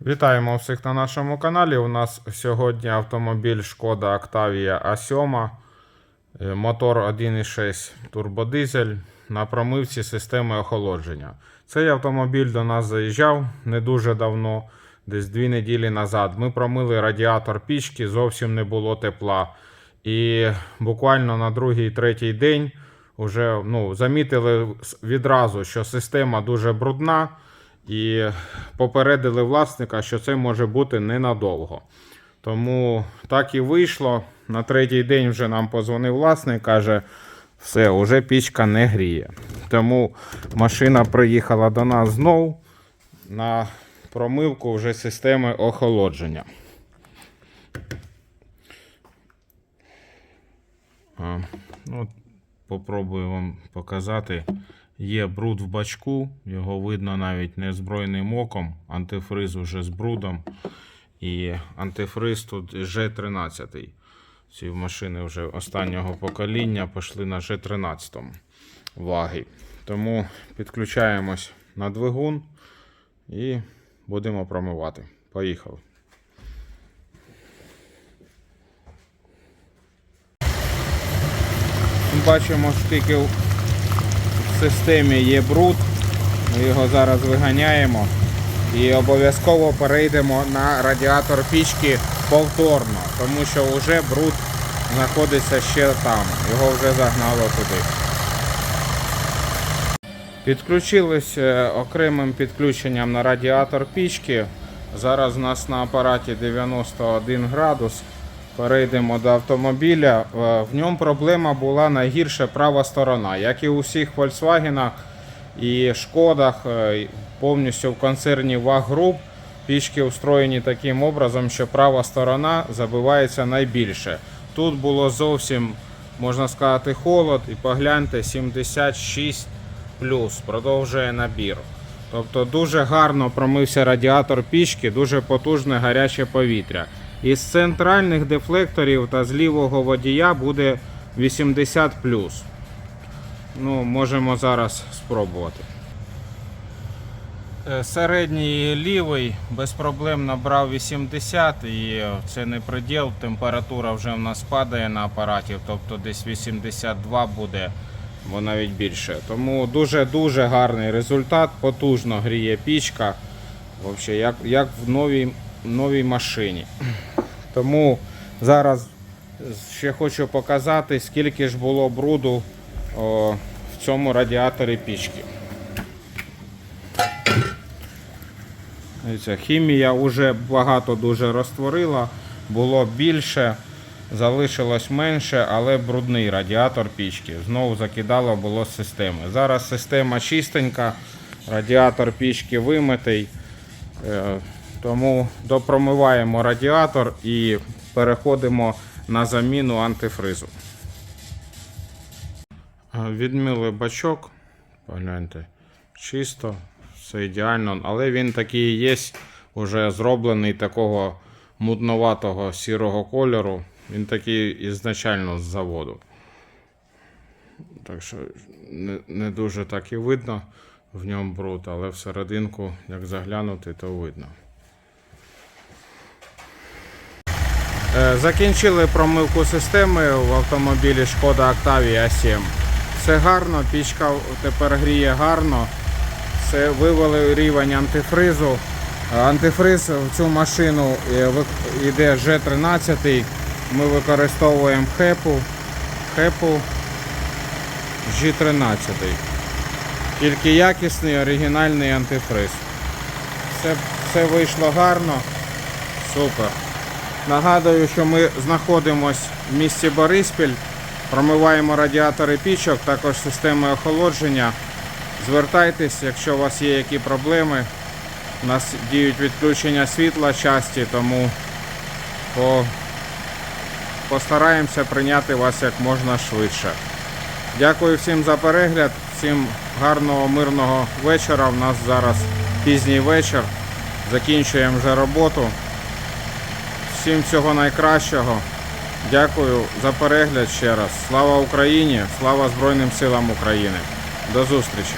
Вітаємо всіх на нашому каналі. У нас сьогодні автомобіль Шкода Octavia A7, е, мотор 1.6 турбодизель на промивці системи охолодження. Цей автомобіль до нас заїжджав не дуже давно, десь дві неділі назад. Ми промили радіатор пічки, зовсім не було тепла. І буквально на другий третій день вже ну, замітили відразу, що система дуже брудна, і попередили власника, що це може бути ненадовго. Тому так і вийшло. На третій день вже нам позвонив власник, каже, все, вже пічка не гріє. Тому машина приїхала до нас знов на промивку вже системи охолодження. А, ну, попробую вам показати. Є бруд в бачку, його видно навіть незбройним оком. Антифриз уже з брудом. І антифриз тут G13. Ці машини вже останнього покоління пішли на G13 ваги. Тому підключаємось на двигун і будемо промивати. Поїхали. Бачимо, скільки в системі є бруд. Ми його зараз виганяємо. І обов'язково перейдемо на радіатор пічки повторно, тому що вже бруд знаходиться ще там. Його вже загнало туди. Підключились окремим підключенням на радіатор пічки. Зараз у нас на апараті 91 градус. Перейдемо до автомобіля. Е, В ньому проблема була найгірше права сторона. Як і у всіх Volkswagen і Шкодах, е, повністю в концерні Group пічки устроєні таким образом, що права сторона забивається найбільше. Тут було зовсім, можна сказати, холод, і погляньте, 76 плюс, продовжує набір. Тобто дуже гарно промився радіатор пічки, дуже потужне гаряче повітря. Із центральних дефлекторів та з лівого водія буде 80 Ну, можемо зараз спробувати. Е, Середній лівий без проблем набрав 80 і це не приділ. Температура вже в нас падає на апараті, тобто десь 82 буде, бо навіть більше. Тому дуже-дуже гарний результат, потужно гріє пічка. Взагалі, як, як в новій, новій машині. Тому зараз ще хочу показати, скільки ж було бруду о, в цьому радіаторі пічки. Хімія вже багато дуже розтворила, було більше, залишилось менше, але брудний радіатор пічки. Знову закидало було з системи. Зараз система чистенька, радіатор пічки вимитий. Тому допромиваємо радіатор і переходимо на заміну антифризу. Е, Відмили бачок, погляньте, чисто, все ідеально, але він такий є, вже зроблений такого мутноватого сірого кольору. Він такий ізначально з заводу. Так що не, не дуже так і видно в ньому бруд, але всерединку, як заглянути, то видно. Закінчили промивку системи в автомобілі Шкода Octavia 7. Все гарно, пічка тепер гріє гарно. Все вивели рівень антифризу. Е, Антифриз в цю машину е, йде G13. Ми використовуємо хепу. Хепу G13. Тільки якісний оригінальний антифриз. Все, все вийшло гарно. Супер. Нагадую, що ми знаходимося в місті Бориспіль, промиваємо радіатори пічок, також системи охолодження. Звертайтесь, якщо у вас є які проблеми. У нас діють відключення світла часті, тому по... постараємося прийняти вас як можна швидше. Дякую всім за перегляд, всім гарного мирного вечора. У нас зараз пізній вечір. Закінчуємо вже роботу. Всім всього найкращого. Дякую за перегляд ще раз. Слава Україні! Слава Збройним силам України! До зустрічі!